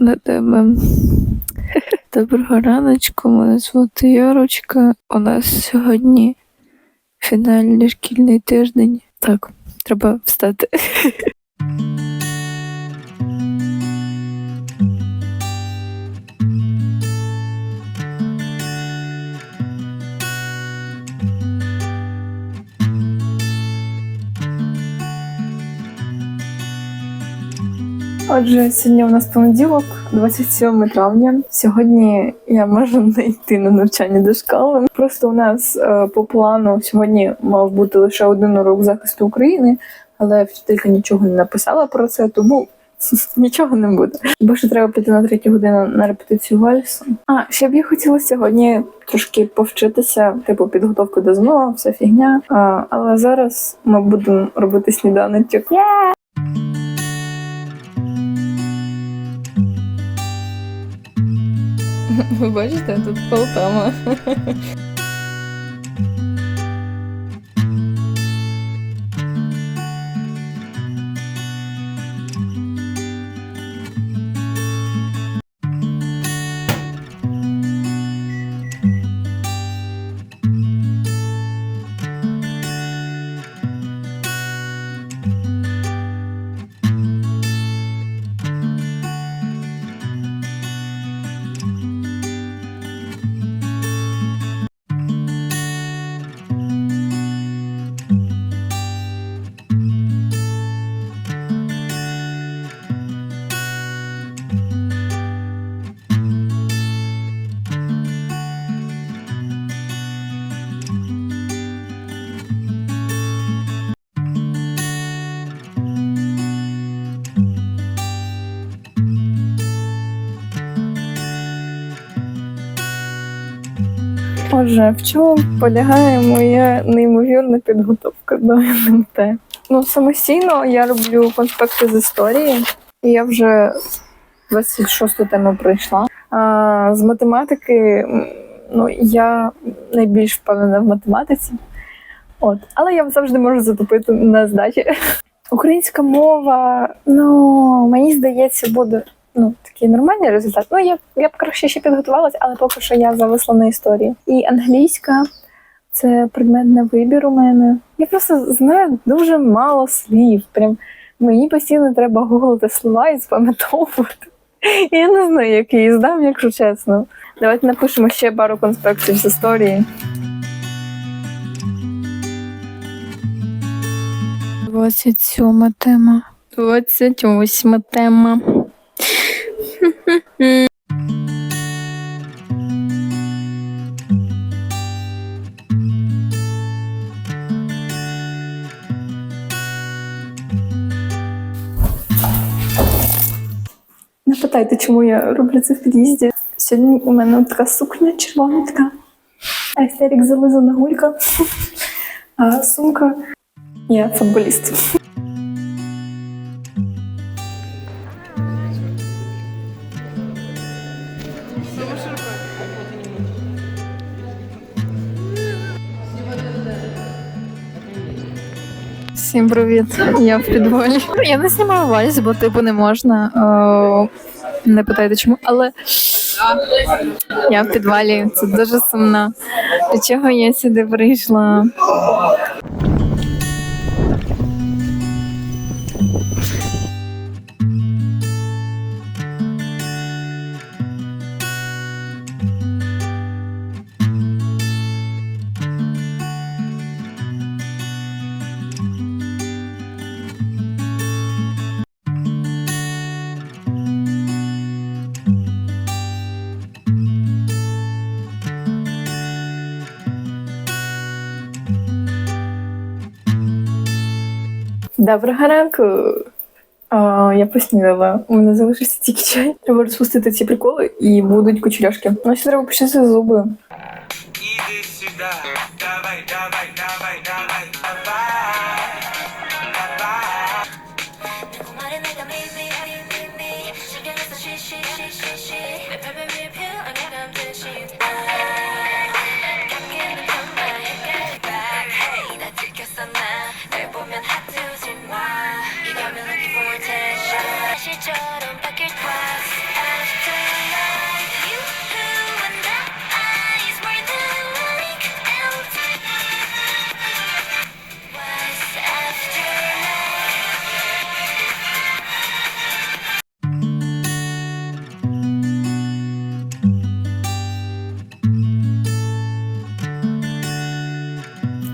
на тебе. Доброго раночку, мене звати Ярочка. У нас сьогодні фінальний шкільний тиждень. Так, треба встати. Отже, сьогодні у нас понеділок, 27 травня. Сьогодні я можу не йти на навчання до школи. Просто у нас е, по плану сьогодні мав бути лише один урок захисту України, але вчителька нічого не написала про це, тому нічого не буде. Бо що треба піти на третю годину на репетицію вальсу. А ще б я хотіла сьогодні трошки повчитися, типу підготовку до ЗНО, вся фігня. А, але зараз ми будемо робити сніданочок. vou bonde tanto poupão. Отже, в чому полягає моя неймовірна підготовка до НМТ? Ну, самостійно я роблю конспекти з історії, і я вже 26-ту тему пройшла. А, з математики, ну, я найбільш впевнена в математиці. От. Але я завжди можу затопити на здачі. Українська мова, ну, мені здається, буде ну, такий нормальний результат. Ну, я, я б краще ще підготувалася, але поки що я зависла на історії. І англійська це предмет на вибір у мене. Я просто знаю дуже мало слів. Прям мені постійно треба гуглити слова і запам'ятовувати. І я не знаю, як її здам, якщо чесно. Давайте напишемо ще пару конспектів з історії. 27 тема. 28 тема. Не питайте, чому я роблю це в під'їзді. Сьогодні у мене така сукня червона така. Естерік зализана гулька. А сумка. Я футболіст. Всім привіт, я в підвалі. Я не знімаю вальс, бо типу не можна. О, не питайте чому, але я в підвалі. Це дуже сумно. До чого я сюди прийшла? Доброго ранку. А, я поснідала. У мене залишився тільки чай. Треба розпустити ці приколи і будуть кучеряшки. Ну, ще треба почистити зуби. Іди сюда,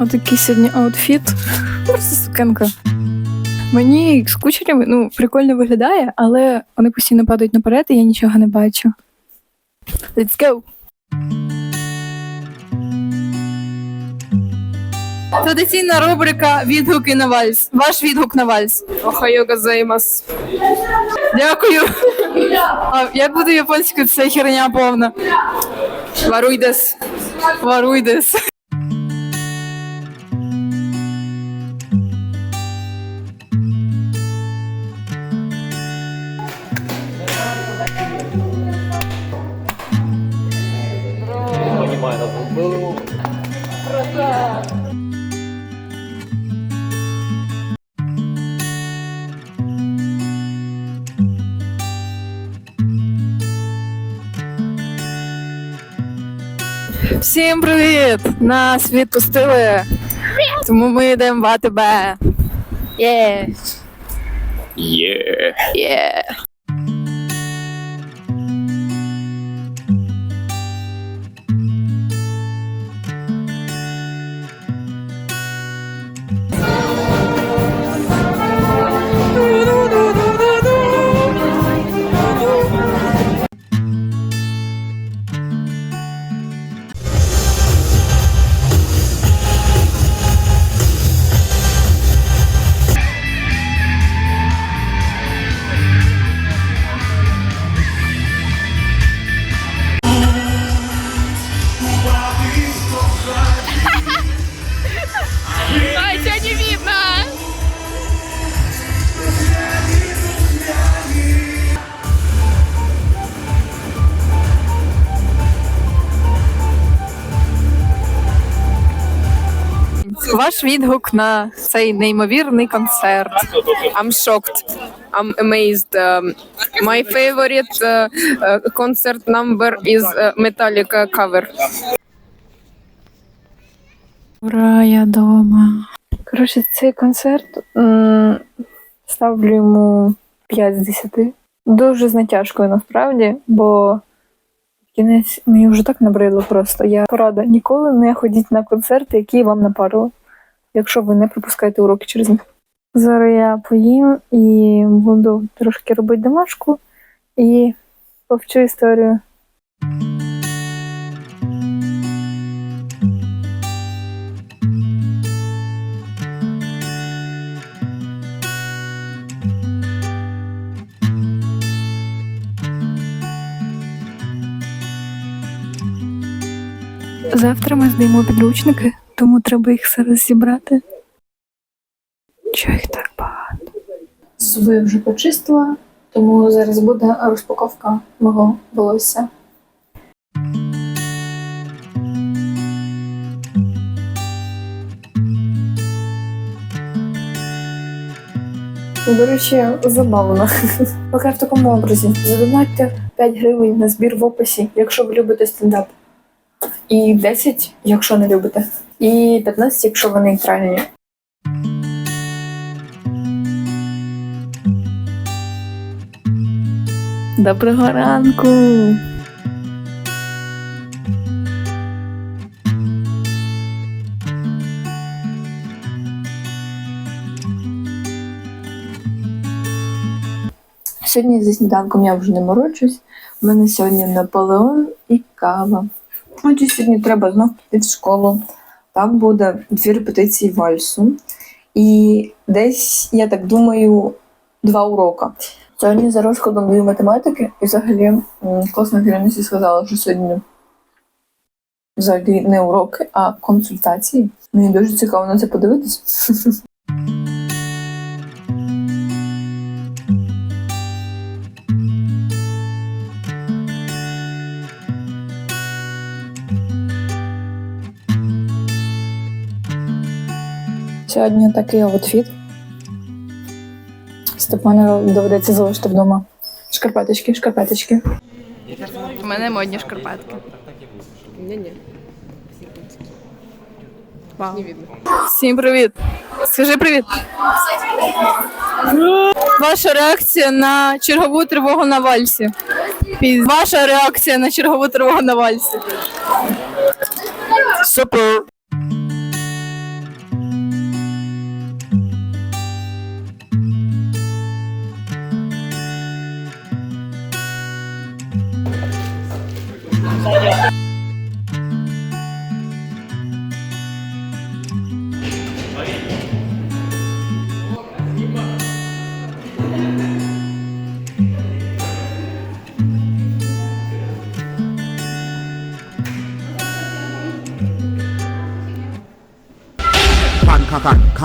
Отакий сьогодні аутфіт. Просто сукенка. Мені з кучерями ну, прикольно виглядає, але вони постійно падають наперед, і я нічого не бачу. Let's go! Традиційна рубрика Відгуки на вальс. Ваш відгук на вальс. Охайо газаймас. Дякую. А як буде японською це херня повна? Варуйдес. Варуйдес. Всім привіт! Нас відпустили. Тому ми йдемо в АТБ. Є. Є. Є. Ваш відгук на цей неймовірний концерт. I'm shocked. I'm amazed. Um, my favorite uh, uh, concert number is uh, Metallica cover. Ура, я дома. Коротше, цей концерт м, ставлю йому 5 з 10. Дуже з натяжкою насправді, бо кінець мені вже так набридло просто. Я порада. Ніколи не ходіть на концерти, які вам напарили, якщо ви не пропускаєте уроки через них. Зараз я поїм і буду трошки робити домашку і повчу історію. Завтра ми здаємо підручники, тому треба їх зараз зібрати. Чого їх так багато? Зуби вже почистила, тому зараз буде розпаковка мого волосся. До речі, забавно. Поки в такому образі. Задонатьте 5 гривень на збір в описі, якщо ви любите стендап. І 10, якщо не любите. І 15, якщо ви нейтральні. Доброго ранку! Сьогодні зі сніданком я вже не морочусь. У мене сьогодні Наполеон і кава. Отже, сьогодні треба знов піти в школу. Там буде дві репетиції вальсу. І десь, я так думаю, два урока. Сьогодні за розкладом даю математики, і взагалі класна керівниця сказала, що сьогодні взагалі не уроки, а консультації. Мені дуже цікаво на це подивитись. Сьогодні такий аутфіт. Степана доведеться залишити вдома. Шкарпеточки, шкарпеточки. У мене модні шкарпетки. Ні-ні. Вау. Всім привіт. Скажи привіт. Ваша реакція на чергову тривогу на вальсі. Піз- Ваша реакція на чергову тривогу на вальсі. Супер.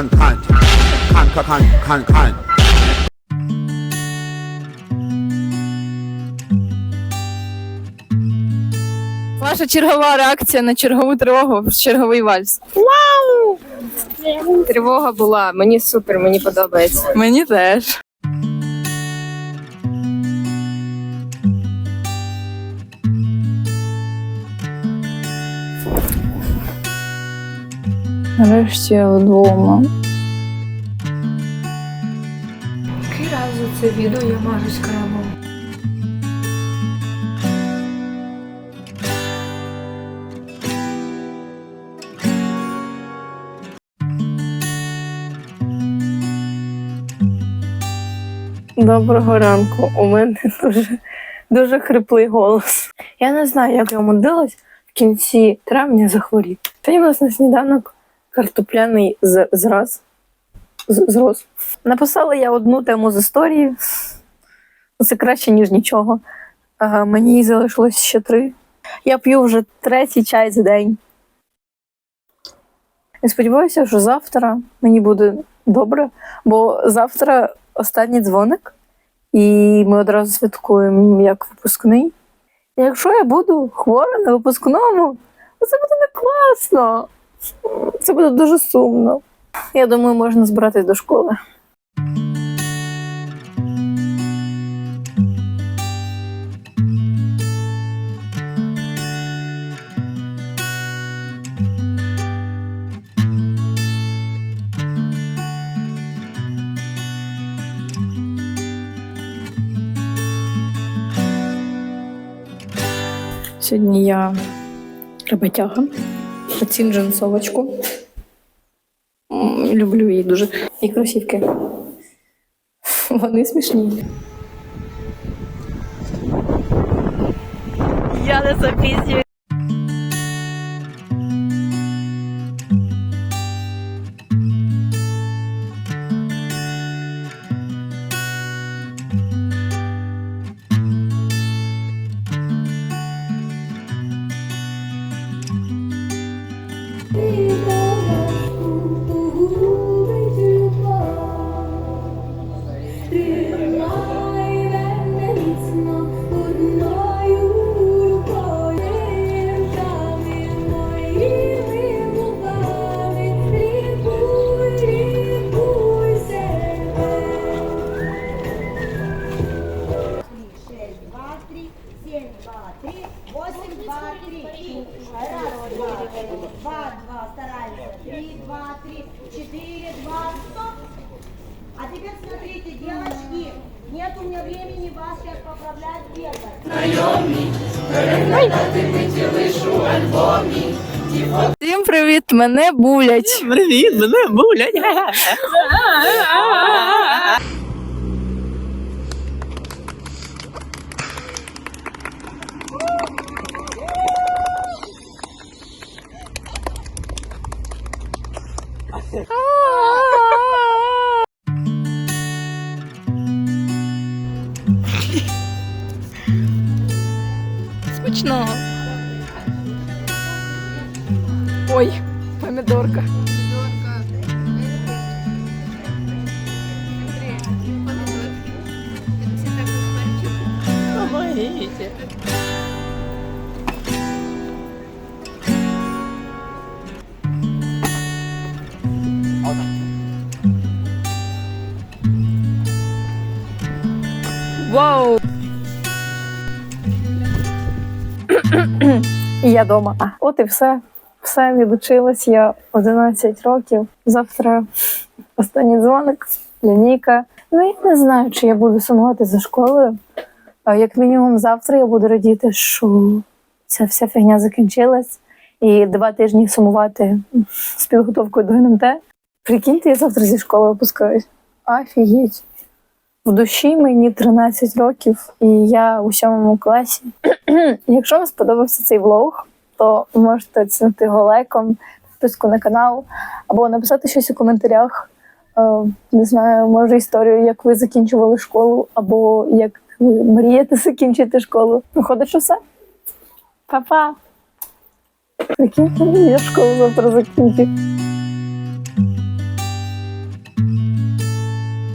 Con, con, con, con, con, con, con. Ваша чергова реакція на чергову тривогу, в черговий вальс. Вау! Тривога була. Мені супер, мені подобається. Мені теж. Нарешті я вдома. Який раз за це відео я мажусь кремом? Доброго ранку. У мене дуже, дуже хриплий голос. Я не знаю, як я мудилась в кінці травня захворів. Та у нас на сніданок картопляний зраз. Зрос. Написала я одну тему з історії. Це краще, ніж нічого. А, мені залишилось ще три. Я п'ю вже третій чай за день. І сподіваюся, що завтра мені буде добре, бо завтра останній дзвоник, і ми одразу святкуємо як випускний. І якщо я буду хвора на випускному, то це буде не класно. Це буде дуже сумно. Я думаю, можна збиратись до школи. Сьогодні я роботяга. Оцін джинсовочку. Люблю її дуже. І кросівки. Вони смішні. Я не запізнюю. Два, нет у меня времени вас сейчас поправлять бегать. Всім привіт! Мене булять. Привіт, мене булять. Смачно. Ой, помідорка. Вау! Я вдома. А, от і все. Все, відучилась я 11 років. Завтра останній дзвоник, лінійка. Ну, я не знаю, чи я буду сумувати за школою. А Як мінімум, завтра я буду радіти, що ця вся фігня закінчилась. І два тижні сумувати з підготовкою до НМТ. Прикиньте, я завтра зі школи випускаюсь. Офігеть. В душі мені 13 років, і я у сьомому класі. Якщо вам сподобався цей влог, то можете оцінити його лайком, підписку на канал, або написати щось у коментарях. Е, не знаю, може історію, як ви закінчували школу, або як ви мрієте закінчити школу. Виходить, що все. Па-па! Прикиньте, я школу завтра закінчу.